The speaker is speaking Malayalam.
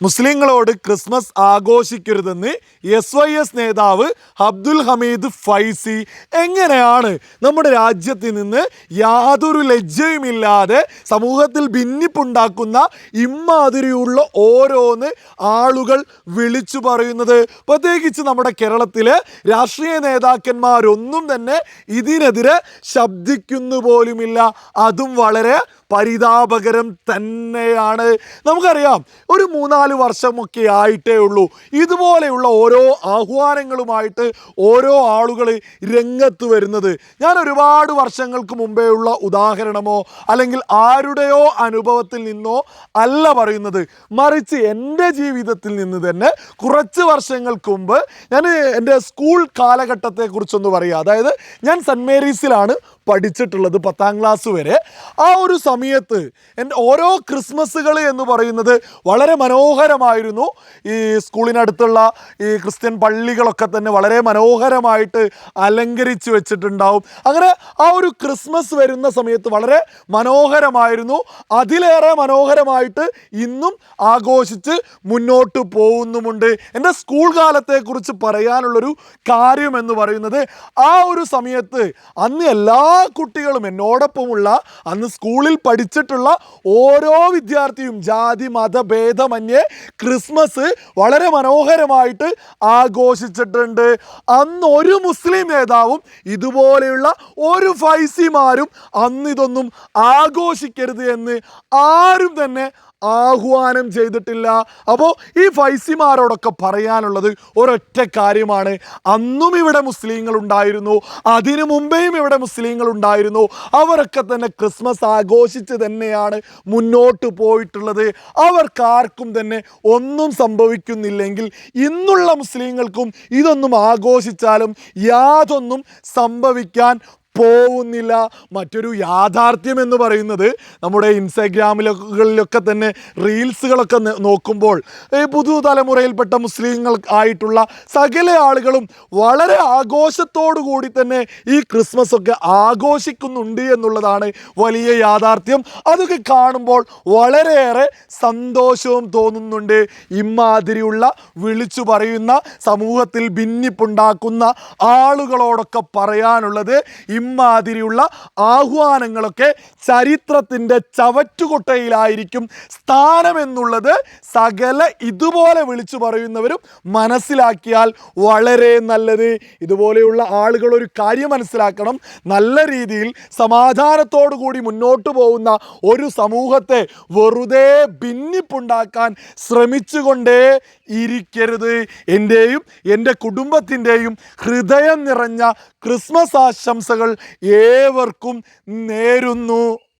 മുസ്ലിങ്ങളോട് ക്രിസ്മസ് ആഘോഷിക്കരുതെന്ന് എസ് വൈ എസ് നേതാവ് അബ്ദുൽ ഹമീദ് ഫൈസി എങ്ങനെയാണ് നമ്മുടെ രാജ്യത്ത് നിന്ന് യാതൊരു ലജ്ജയുമില്ലാതെ സമൂഹത്തിൽ ഭിന്നിപ്പുണ്ടാക്കുന്ന ഇമ്മാതിരിയുള്ള ഓരോന്ന് ആളുകൾ വിളിച്ചു പറയുന്നത്? പ്രത്യേകിച്ച് നമ്മുടെ കേരളത്തിലെ രാഷ്ട്രീയ നേതാക്കന്മാരൊന്നും തന്നെ ഇതിനെതിരെ ശബ്ദിക്കുന്നു പോലുമില്ല അതും വളരെ പരിതാപകരം തന്നെയാണ്. നമുക്കറിയാം ഒരു മൂന്നാൽ വർഷമൊക്കെ ആയിട്ടേ ഉള്ളൂ. ഇതുപോലെയുള്ള ഓരോ ആഹ്വാനങ്ങളുമായിട്ട് ഓരോ ആളുകൾ രംഗത്ത് വരുന്നത്. ഞാൻ ഒരുപാട് വർഷങ്ങൾക്ക് മുമ്പേ ഉള്ള ഉദാഹരണമോ അല്ലെങ്കിൽ ആരുടെയോ അനുഭവത്തിൽ നിന്നോ അല്ല പറയുന്നത്. മറിച്ച് എന്റെ ജീവിതത്തിൽ നിന്ന് തന്നെ കുറച്ച് വർഷങ്ങൾക്ക് മുമ്പ് ഞാൻ എന്റെ സ്കൂൾ കാലഘട്ടത്തെക്കുറിച്ചൊന്ന് പറയുക അതായത് ഞാൻ സെന്റ് മേരീസിലാണ് പഠിച്ചിട്ടുള്ളത് പത്താം ക്ലാസ് വരെ. ആ ഒരു സമയത്ത് എന്റെ ഓരോ ക്രിസ്മസുകൾ എന്ന് പറയുന്നത് വളരെ മനോഹരമായിരുന്നു. ഈ സ്കൂളിനടുത്തുള്ള ഈ ക്രിസ്ത്യൻ പള്ളികളൊക്കെ തന്നെ വളരെ മനോഹരമായിട്ട് അലങ്കരിച്ചു വെച്ചിട്ടുണ്ടാവും. അങ്ങനെ ആ ഒരു ക്രിസ്മസ് വരുന്ന സമയത്ത് വളരെ മനോഹരമായിരുന്നു. അതിലേറെ മനോഹരമായിട്ട് ഇന്നും ആഘോഷിച്ച് മുന്നോട്ട് പോകുന്നുമുണ്ട്. എന്റെ സ്കൂൾ കാലത്തെക്കുറിച്ച് പറയാനുള്ളൊരു കാര്യം എന്ന് പറയുന്നത് ആ ഒരു സമയത്ത് അന്ന് എല്ലാ കുട്ടികളും എന്നോടൊപ്പമുള്ള അന്ന് സ്കൂളിൽ പഠിച്ചിട്ടുള്ള ഓരോ വിദ്യാർത്ഥിയും ജാതി മതഭേദമന്യേ ക്രിസ്മസ് വളരെ മനോഹരമായിട്ട് ആഘോഷിച്ചിട്ടുണ്ട്. അന്ന് ഒരു മുസ്ലിം നേതാവും ഇതുപോലെയുള്ള ഒരു ഫൈസിമാരും അന്ന് ഇതൊന്നും ആഘോഷിക്കരുത് എന്ന് ആരും തന്നെ ആഹ്വാനം ചെയ്തിട്ടില്ല. അപ്പോൾ ഈ ഫൈസിമാരോടൊക്കെ പറയാനുള്ളത് ഒരൊറ്റ കാര്യമാണ്. അന്നും ഇവിടെ മുസ്ലിങ്ങൾ ഉണ്ടായിരുന്നു അതിനു മുമ്പേയും ഇവിടെ മുസ്ലിങ്ങൾ ഉണ്ടായിരുന്നു അവരൊക്കെ തന്നെ ക്രിസ്മസ് ആഘോഷിച്ച് തന്നെയാണ് മുന്നോട്ട് പോയിട്ടുള്ളത്. അവർക്കാർക്കും തന്നെ ഒന്നും സംഭവിക്കുന്നില്ലെങ്കിൽ ഇന്നുള്ള മുസ്ലിങ്ങൾക്കും ഇതൊന്നും ആഘോഷിച്ചാലും യാതൊന്നും സംഭവിക്കാൻ പോകുന്നില്ല മറ്റൊരു യാഥാർത്ഥ്യം എന്ന് പറയുന്നത് നമ്മുടെ ഇൻസ്റ്റാഗ്രാമിലൊക്കെ തന്നെ റീൽസുകളൊക്കെ നോക്കുമ്പോൾ പുതുതലമുറയിൽപ്പെട്ട മുസ്ലിങ്ങൾ ആയിട്ടുള്ള സകല ആളുകളും വളരെ ആഘോഷത്തോടു കൂടി തന്നെ ഈ ക്രിസ്മസ് ഒക്കെ ആഘോഷിക്കുന്നുണ്ട് എന്നുള്ളതാണ് വലിയ യാഥാർത്ഥ്യം. അതൊക്കെ കാണുമ്പോൾ വളരെയേറെ സന്തോഷവും തോന്നുന്നുണ്ട്. ഇമാതിരിയുള്ള വിളിച്ചു പറയുന്ന സമൂഹത്തിൽ ഭിന്നിപ്പുണ്ടാക്കുന്ന ആളുകളോടൊക്കെ പറയാനുള്ളത് ഇമാതിരിയുള്ള ആഹ്വാനങ്ങളൊക്കെ ചരിത്രത്തിന്റെ ചവറ്റുകൊട്ടയിലായിരിക്കും സ്ഥാനമെന്നുള്ളത് സകല ഇതുപോലെ വിളിച്ചു പറയുന്നവരും മനസ്സിലാക്കിയാൽ വളരെ നല്ലത്. ഇതുപോലെയുള്ള ആളുകൾ ഒരു കാര്യം മനസ്സിലാക്കണം. നല്ല രീതിയിൽ സമാധാനത്തോടു കൂടി മുന്നോട്ട് പോകുന്ന ഒരു സമൂഹത്തെ വെറുതെ ഭിന്നിപ്പുണ്ടാക്കാൻ ശ്രമിച്ചുകൊണ്ടേ ഇരിക്കരുത്. എന്റെയും എന്റെ കുടുംബത്തിന്റെയും ഹൃദയം നിറഞ്ഞ ക്രിസ്മസ് ആശംസകൾ ഏവർക്കും നേരുന്നു.